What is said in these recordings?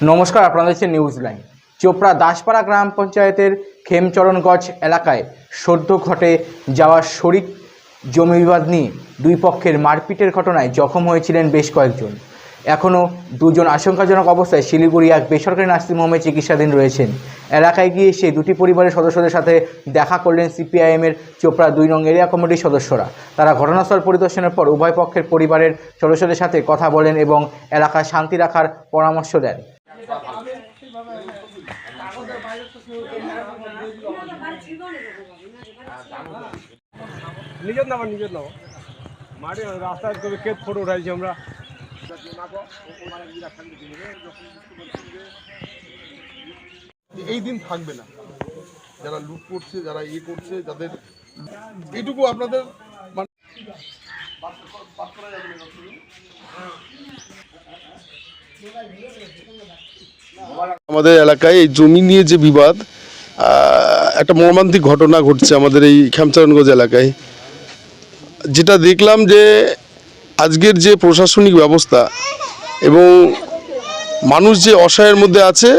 নমস্কার আপনাদের হচ্ছে নিউজ লাইন চোপড়া দাসপাড়া গ্রাম পঞ্চায়েতের খেমচরণগঞ্জ এলাকায় সদ্য ঘটে যাওয়া শরিক জমি বিবাদ নিয়ে দুই পক্ষের মারপিটের ঘটনায় জখম হয়েছিলেন বেশ কয়েকজন। এখনও দুজন আশঙ্কাজনক অবস্থায় শিলিগুড়ি এক বেসরকারি নার্সিংহোমে চিকিৎসাধীন রয়েছেন। এলাকায় গিয়ে সেই দুটি পরিবারের সদস্যদের সাথে দেখা করলেন সিপিআইএমের চোপড়া দুই নং এরিয়া কমিটির সদস্যরা। তারা ঘটনাস্থল পরিদর্শনের পর উভয় পক্ষের পরিবারের সদস্যদের সাথে কথা বলেন এবং এলাকায় শান্তি রাখার পরামর্শ দেন। নিজের নামা নিজের নামা। মাঠে রাস্তায় কবে ক্ষেত ফটো উঠাইছি আমরা। এই দিন থাকবে না। যারা লুট করছে, যারা ইয়ে করছে, যাদের এইটুকু আপনাদের মানে আমাদের এলাকায় এই জমি নিয়ে যে বিবাদ একটা মর্মান্তিক ঘটনা ঘটছে আমাদের এই খেমচারণগঞ্জ এলাকায়। যেটা দেখলাম যে আজকের যে প্রশাসনিক ব্যবস্থা এবং মানুষ যে অসহায়ের মধ্যে আছে,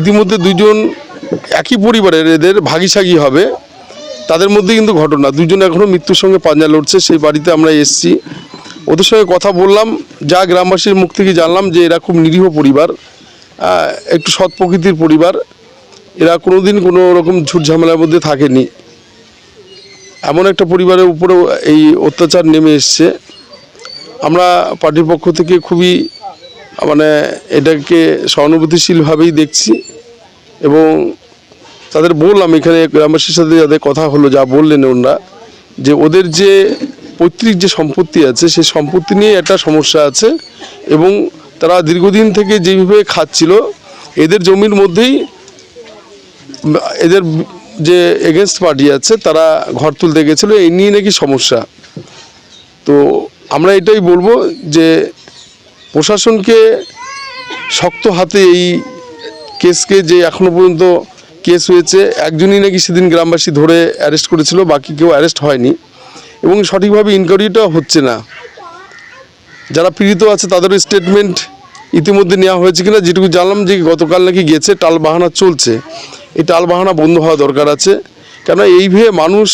ইতিমধ্যে দুজন একই পরিবারের এদের ভাগিসাগি হবে। তাদের মধ্যে কিন্তু ঘটনা, দুজন এখনও মৃত্যুর সঙ্গে পাঞ্জা লড়ছে, সেই বাড়িতে আমরা এসছি। ওদের সঙ্গে কথা বললাম, যা গ্রামবাসীর মুখ থেকে জানলাম যে এরা খুব নিরীহ পরিবার একটু সৎ প্রকৃতির পরিবার। এরা কোনোদিন কোনো রকম ঝুট ঝামেলার মধ্যে থাকেনি। এমন একটা পরিবারের উপরেও এই অত্যাচার নেমে এসছে। আমরা পার্টির পক্ষ থেকে খুবই মানে এটাকে সহানুভূতিশীলভাবেই দেখছি এবং তাদের বললাম এখানে গ্রামবাসীর সাথে যাদের কথা হলো, যা বললেন ওনারা, যে ওদের যে পৈতৃক যে সম্পত্তি আছে, সেই সম্পত্তি নিয়ে একটা সমস্যা আছে এবং তারা দীর্ঘদিন থেকে যেভাবে খাচ্ছিল, এদের জমির মধ্যেই এদের যে এগেনস্ট পার্টি আছে, তারা ঘর তুলতে গেছিল, এই নিয়ে নাকি সমস্যা। তো আমরা এটাই বলব যে, প্রশাসনকে শক্ত হাতে এই কেসকে যে এখনও পর্যন্ত কেস হয়েছে, একজনই নাকি সেদিন গ্রামবাসী ধরে অ্যারেস্ট করেছিল, বাকি কেউ অ্যারেস্ট হয়নি। এবং সঠিকভাবে ইনকোয়ারিটা হচ্ছে না। যারা পীড়িত আছে, তাদেরও স্টেটমেন্ট ইতিমধ্যে নেওয়া হয়েছে কিনা, যেটুকু জানলাম যে গতকাল নাকি গেছে টাল বাহানা চলছে। এই টাল বাহানা বন্ধ হওয়া দরকার আছে। কেননা এইভাবে মানুষ,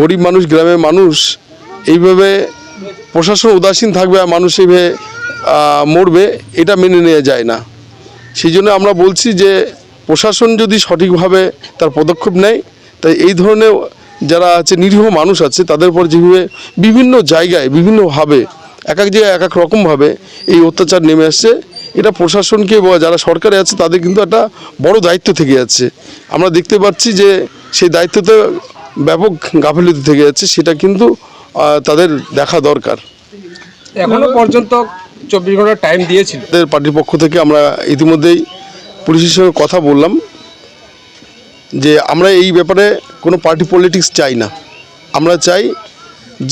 গরিব মানুষ, গ্রামের মানুষ এইভাবে প্রশাসন উদাসীন থাকবে আর মানুষ এইভাবে মরবে, এটা মেনে নেওয়া যায় না। সেই জন্য আমরা বলছি যে প্রশাসন যদি সঠিকভাবে তার পদক্ষেপ নেয়, তাই এই ধরনের যারা আছে, নিরীহ মানুষ আছে, তাদের উপর যেভাবে বিভিন্ন জায়গায়, বিভিন্নভাবে, এক এক জায়গায় এক এক রকমভাবে এই অত্যাচার নেমে আসছে। এটা প্রশাসনকে বা যারা সরকারে আছে তাদের কিন্তু একটা বড় দায়িত্ব থেকে যাচ্ছে। আমরা দেখতে পাচ্ছি যে সেই দায়িত্বতে ব্যাপক গাফিলতি থেকে যাচ্ছে সেটা কিন্তু তাদের দেখা দরকার। এখনও পর্যন্ত চব্বিশ ঘণ্টা টাইম দিয়েছিল। আমাদের পার্টির পক্ষ থেকে আমরা ইতিমধ্যেই পুলিশের সঙ্গে কথা বললাম যে আমরা এই ব্যাপারে কোনো পার্টি পলিটিক্স চাই না। আমরা চাই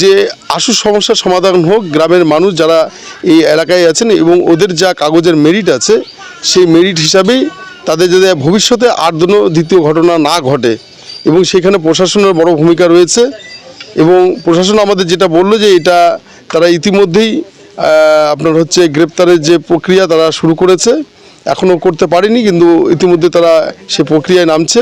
যে আশু সমস্যার সমাধান হোক, গ্রামের মানুষ যারা এই এলাকায় আছেন এবং ওদের যা কাগজের মেরিট আছে, সেই মেরিট হিসাবেই তাদের যাতে ভবিষ্যতে আর কোনো দ্বিতীয় ঘটনা না ঘটে। এবং সেখানে প্রশাসনের বড় ভূমিকা রয়েছে এবং প্রশাসন আমাদের যেটা বলল যে এটা তারা ইতিমধ্যেই আপনার হচ্ছে গ্রেপ্তারের যে প্রক্রিয়া তারা শুরু করেছে। এখনও করতে পারেনি, কিন্তু ইতিমধ্যে তারা সে প্রক্রিয়ায় নামছে।